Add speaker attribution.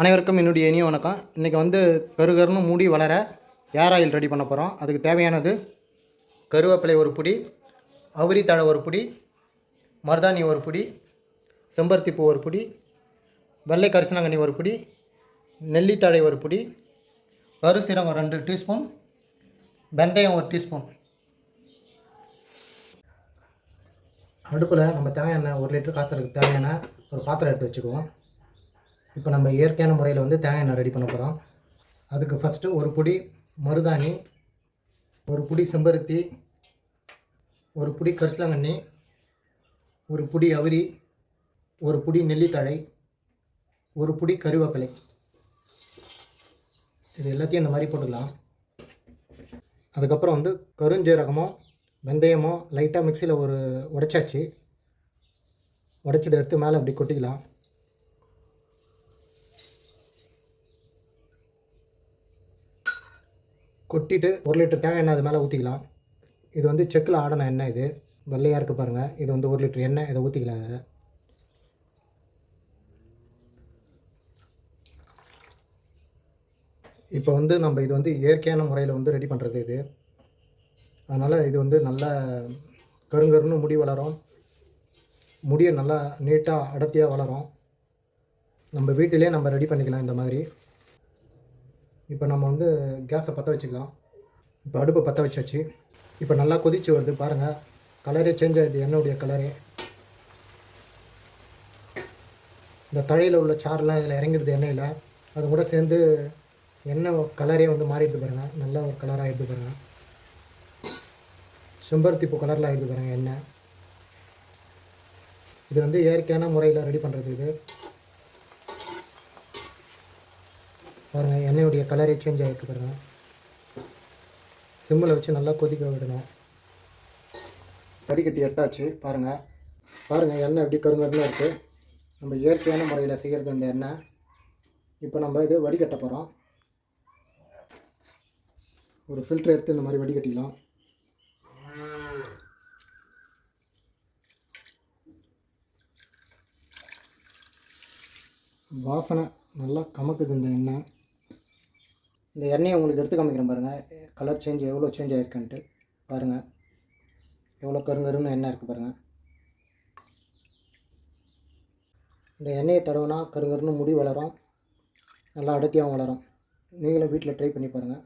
Speaker 1: அனைவருக்கும் என்னுடைய இனிய வணக்கம். இன்றைக்கி வந்து கருகருன்னு மூடி வளர ஏர் ஆயில் ரெடி பண்ண போகிறோம் அதுக்கு தேவையானது கருவேப்பிலை ஒரு புடி அவுரித்தழை ஒரு புடி மருதாணி ஒரு புடி செம்பருத்தி பூ ஒரு புடி வெள்ளை கரிசனங்கனி ஒரு புடி நெல்லித்தழை ஒரு புடி கருசீரகம் ரெண்டு டீஸ்பூன் வெந்தயம் ஒரு டீஸ்பூன். அடுப்பில் நம்ம தேவையான ஒரு லிட்டர் காசுறதுக்கு தேவையான ஒரு பாத்திரம் எடுத்து வச்சுக்குவோம். இப்போ நம்ம இயற்கையான முறையில் வந்து தேங்காய் எண்ணெய் ரெடி பண்ண போகிறோம் அதுக்கு ஃபஸ்ட்டு ஒரு புடி மருதாணி ஒரு புடி செம்பருத்தி ஒரு புடி கரிசலாங்கண்ணி ஒரு புடி அவரி ஒரு புடி நெல்லித்தழை ஒரு புடி கருவேப்பிலை. இது எல்லாத்தையும் இந்த மாதிரி போட்டுக்கலாம். அதுக்கப்புறம் வந்து கருஞ்சீரகமோ வெந்தயமோ லைட்டாக மிக்சியில் ஒரு உடைச்சாச்சு. உடைச்சதை எடுத்து மேலே அப்படி கொட்டிக்கலாம். கொட்டிட்டு ஒரு லிட்டர் தேங்காய் எண்ணெய் அது மேலே ஊற்றிக்கலாம் இது வந்து செக்கில் ஆடின எண்ணெய் இது. வெள்ளையாக இருக்குது பாருங்கள் இது வந்து ஒரு லிட்டர் எண்ணெய். இதை ஊற்றிக்கலாம் அதை இப்போ வந்து நம்ம இது வந்து இயற்கையான முறையில் வந்து ரெடி பண்ணுறது இது. அதனால் இது வந்து நல்லா கருங்கருன்னு முடி வளரும். முடியை நல்லா நீட்டாக அடர்த்தியாக வளரும். நம்ம வீட்டிலே நம்ம ரெடி பண்ணிக்கலாம் இந்த மாதிரி. இப்போ நம்ம வந்து கேஸை பற்ற வச்சுக்கலாம். இப்போ அடுப்பை பற்ற வச்சாச்சு. இப்போ நல்லா கொதிச்சு வருது. பாருங்கள் கலரே சேஞ்ச் ஆகிடுது எண்ணெயுடைய கலரே இந்த தழையில் உள்ள சாரெலாம் இதில் இறங்கிடுது எண்ணெயில். அது கூட சேர்ந்து எண்ணெய் கலரே வந்து மாறிடுது பாருங்கள் நல்ல ஒரு கலராக ஆகிடுது பாருங்கள் செம்பருத்தி பூ கலரில் ஆகிடுது பாருங்கள் எண்ணெய். இது வந்து இயற்கையான முறையில் ரெடி பண்ணுறது இது. பாருங்கள் எண்ணெயுடைய கலரே சேஞ்ச் ஆகிருக்கு பாருங்கள் சிம்மில் வச்சு நல்லா கொதிக்க விடணும். வடிகட்டி எடுத்தாச்சு பாருங்கள் பாருங்கள் எண்ணெய் எப்படி கருங்கருன்னு இருக்குது நம்ம இயற்கையான முறையில் செய்கிறது இந்த எண்ணெய். இப்போ நம்ம இது வடிகட்ட போகிறோம் ஒரு ஃபில்டர் எடுத்து இந்த மாதிரி வடிகட்டிக்கலாம். வாசனை நல்லா கமக்குது இந்த எண்ணெய். இந்த எண்ணெயை உங்களுக்கு எடுத்து காமிக்கிறேன் பாருங்கள் கலர் சேஞ்ச் எவ்வளோ சேஞ்ச் ஆகிருக்குன்ட்டு பாருங்கள் எவ்வளோ கருங்கருன்னு எண்ணெய் இருக்குது பாருங்கள் இந்த எண்ணெயை தடவினா கருங்கருன்னு முடி வளரும். நல்லா அடர்த்தியாகவும் வளரும். நீங்களும் வீட்டில் ட்ரை பண்ணி பாருங்கள்